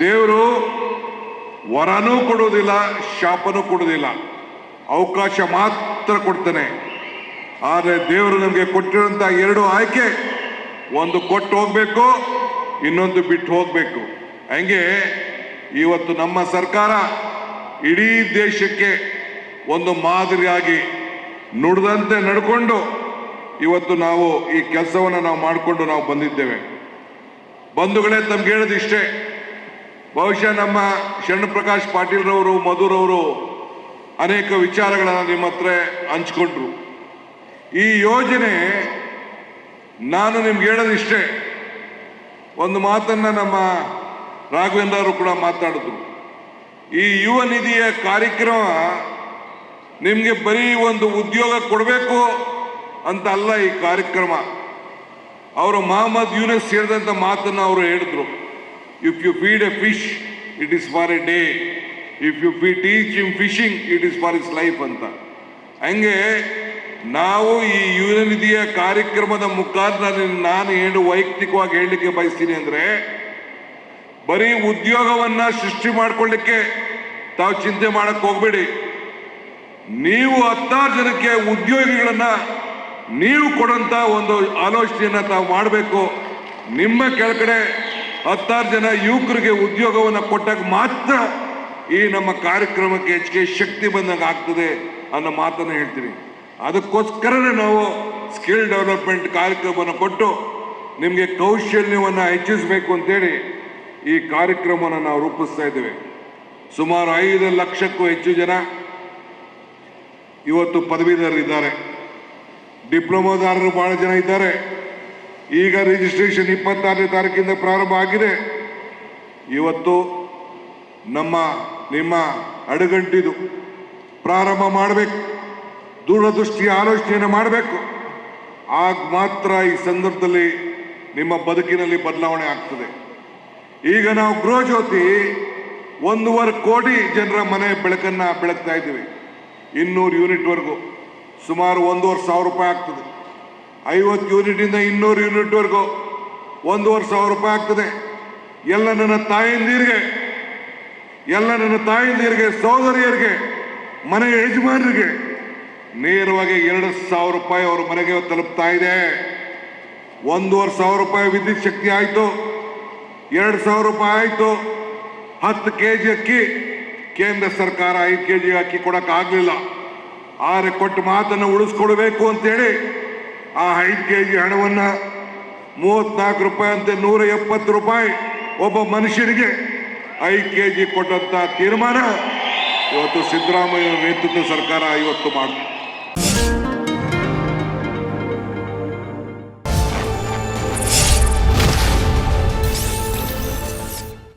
ದೇವರು ವರನೂ ಕೊಡುವುದಿಲ್ಲ, ಶಾಪನೂ ಕೊಡುವುದಿಲ್ಲ. ಅವಕಾಶ ಮಾತ್ರ ಕೊಡ್ತಾನೆ. ಆದರೆ ದೇವರು ನಮಗೆ ಕೊಟ್ಟಿರುವಂಥ ಎರಡು ಆಯ್ಕೆ, ಒಂದು ಕೊಟ್ಟು ಹೋಗಬೇಕು, ಇನ್ನೊಂದು ಬಿಟ್ಟು ಹೋಗಬೇಕು. ಹಂಗೆ ಇವತ್ತು ನಮ್ಮ ಸರ್ಕಾರ ಇಡೀ ದೇಶಕ್ಕೆ ಒಂದು ಮಾದರಿಯಾಗಿ ನುಡಿದಂತೆ ನಡ್ಕೊಂಡು ಇವತ್ತು ನಾವು ಈ ಕೆಲಸವನ್ನು ನಾವು ಮಾಡಿಕೊಂಡು ನಾವು ಬಂದಿದ್ದೇವೆ. ಬಂಧುಗಳೇ, ತಮ್ಗೆ ಹೇಳೋದು ಇಷ್ಟೇ ಬಹುಶಃ ನಮ್ಮ ಶರಣಪ್ರಕಾಶ್ ಪಾಟೀಲ್ರವರು ಮಧುರವರು ಅನೇಕ ವಿಚಾರಗಳನ್ನು ನಿಮ್ಮ ಹತ್ರ ಹಂಚ್ಕೊಂಡ್ರು. ಈ ಯೋಜನೆ ನಾನು ನಿಮ್ಗೆ ಹೇಳೋದಿಷ್ಟೇ. ಒಂದು ಮಾತನ್ನ ನಮ್ಮ ರಾಘವೇಂದ್ರ ಅವರು ಕೂಡ ಮಾತಾಡಿದ್ರು. ಈ ಯುವ ನಿಧಿಯ ಕಾರ್ಯಕ್ರಮ ನಿಮಗೆ ಬರೀ ಒಂದು ಉದ್ಯೋಗ ಕೊಡಬೇಕು ಅಂತ ಅಲ್ಲ ಈ ಕಾರ್ಯಕ್ರಮ. ಅವರು ಮಹಮ್ಮದ್ ಯೂನಿಸ್ ಹೇಳಿದಂಥ ಮಾತನ್ನು ಅವರು ಹೇಳಿದ್ರು. If you feed a fish it is a day if you fee teach him fishing it is for his life ಅಂತ. ಹಂಗೆ ನಾವು ಈ ಯುವ ನಿಧಿಯ ಕಾರ್ಯಕ್ರಮದ ಮುಖಾಂತರ ನಾನು ಏನು ವೈಯಕ್ತಿಕವಾಗಿ ಹೇಳಲಿಕ್ಕೆ ಬಯಸ್ತೀನಿ ಅಂದರೆ, ಬರೀ ಉದ್ಯೋಗವನ್ನ ಸೃಷ್ಟಿ ಮಾಡಿಕೊಳ್ಳಿಕ್ಕೆ ತಾವು ಚಿಂತೆ ಮಾಡಕ್ಕೆ ಹೋಗ್ಬೇಡಿ. ನೀವು ಹತ್ತಾರು ಜನಕ್ಕೆ ಉದ್ಯೋಗಿಗಳನ್ನ ನೀವು ಕೊಡಂತ ಒಂದು ಆಲೋಚನೆಯನ್ನ ತಾವು ಮಾಡಬೇಕು. ನಿಮ್ಮ ಕೆಳಗಡೆ ಹತ್ತಾರು ಜನ ಯುವಕರಿಗೆ ಉದ್ಯೋಗವನ್ನು ಕೊಟ್ಟಾಗ ಮಾತ್ರ ಈ ನಮ್ಮ ಕಾರ್ಯಕ್ರಮಕ್ಕೆ ಹೆಚ್ಚಿಗೆ ಶಕ್ತಿ ಬಂದಂಗೆ ಆಗ್ತದೆ ಅನ್ನೋ ಮಾತನ್ನು ಹೇಳ್ತೀನಿ ಅದಕ್ಕೋಸ್ಕರನೇ ನಾವು ಸ್ಕಿಲ್ ಡೆವಲಪ್ಮೆಂಟ್ ಕಾರ್ಯಕ್ರಮವನ್ನು ಕೊಟ್ಟು ನಿಮಗೆ ಕೌಶಲ್ಯವನ್ನು ಹೆಚ್ಚಿಸಬೇಕು ಅಂತೇಳಿ ಈ ಕಾರ್ಯಕ್ರಮವನ್ನು ನಾವು ರೂಪಿಸ್ತಾ ಇದ್ದೇವೆ. ಸುಮಾರು ಐದು ಲಕ್ಷಕ್ಕೂ ಹೆಚ್ಚು ಜನ ಇವತ್ತು ಪದವೀಧರರಿದ್ದಾರೆ. ಡಿಪ್ಲೊಮಾದಾರರು ಭಾಳ ಜನ ಇದ್ದಾರೆ. ಈಗ ರಿಜಿಸ್ಟ್ರೇಷನ್ ಇಪ್ಪತ್ತಾರನೇ ತಾರೀಕಿಂದ ಪ್ರಾರಂಭ ಆಗಿದೆ. ಇವತ್ತು ನಮ್ಮ, ನಿಮ್ಮ ಅಡುಗಂಟಿದು ಪ್ರಾರಂಭ ಮಾಡಬೇಕು. ದೂರದೃಷ್ಟಿಯ ಆಲೋಚನೆಯನ್ನು ಮಾಡಬೇಕು. ಆಗ ಮಾತ್ರ ಈ ಸಂದರ್ಭದಲ್ಲಿ ನಿಮ್ಮ ಬದುಕಿನಲ್ಲಿ ಬದಲಾವಣೆ ಆಗ್ತದೆ. ಈಗ ನಾವು ಗೃಹ ಜ್ಯೋತಿ ಒಂದೂವರೆ ಕೋಟಿ ಜನರ ಮನೆ ಬೆಳಕನ್ನು ಬೆಳಗ್ತಾ ಇದ್ದೀವಿ. ಇನ್ನೂರು ಯೂನಿಟ್ವರೆಗೂ. ಸುಮಾರು ಒಂದೂವರೆ ಸಾವಿರ ರೂಪಾಯಿ ಆಗ್ತದೆ. ಐವತ್ತು ಯೂನಿಟಿಂದ ಇನ್ನೂರು ಯೂನಿಟ್ವರೆಗೂ ಒಂದೂವರೆ ಸಾವಿರ ರೂಪಾಯಿ ಆಗ್ತದೆ. ಎಲ್ಲ ನನ್ನ ತಾಯಂದಿರಿಗೆ, ಎಲ್ಲ ನನ್ನ ತಾಯಂದಿರಿಗೆ, ಸಹೋದರಿಯರಿಗೆ, ಮನೆ ಯಜಮಾನರಿಗೆ ನೇರವಾಗಿ ಎರಡು ಸಾವಿರ ರೂಪಾಯಿ ಅವ್ರ ಮನೆಗೆ ತಲುಪ್ತಾ ಇದೆ. ಒಂದೂವರೆ ಸಾವಿರ ರೂಪಾಯಿ ವಿದ್ಯುತ್ ಶಕ್ತಿ ಆಯಿತು, ಎರಡು ಸಾವಿರ ರೂಪಾಯಿ ಆಯಿತು. ಹತ್ತು ಕೆ ಜಿ ಅಕ್ಕಿ, ಕೇಂದ್ರ ಸರ್ಕಾರ ಐದು ಕೆ ಜಿ ಅಕ್ಕಿ ಕೊಡೋಕ್ಕಾಗಲಿಲ್ಲ. ಆದರೆ ಕೊಟ್ಟು ಮಾತನ್ನು ಉಳಿಸ್ಕೊಡ್ಬೇಕು ಅಂತೇಳಿ ಆ ಐದು ಕೆ ಜಿ ಹಣವನ್ನ ಮೂವತ್ನಾಲ್ಕು ರೂಪಾಯಿ ಅಂತ ನೂರ ಎಪ್ಪತ್ತು ರೂಪಾಯಿ ಒಬ್ಬ ಮನುಷ್ಯನಿಗೆ ಐದು ಕೆ ಜಿ ಕೊಟ್ಟಂತ ತೀರ್ಮಾನ ಇವತ್ತು ಸಿದ್ದರಾಮಯ್ಯ ನೇತೃತ್ವ ಸರ್ಕಾರ ಇವತ್ತು ಮಾಡ್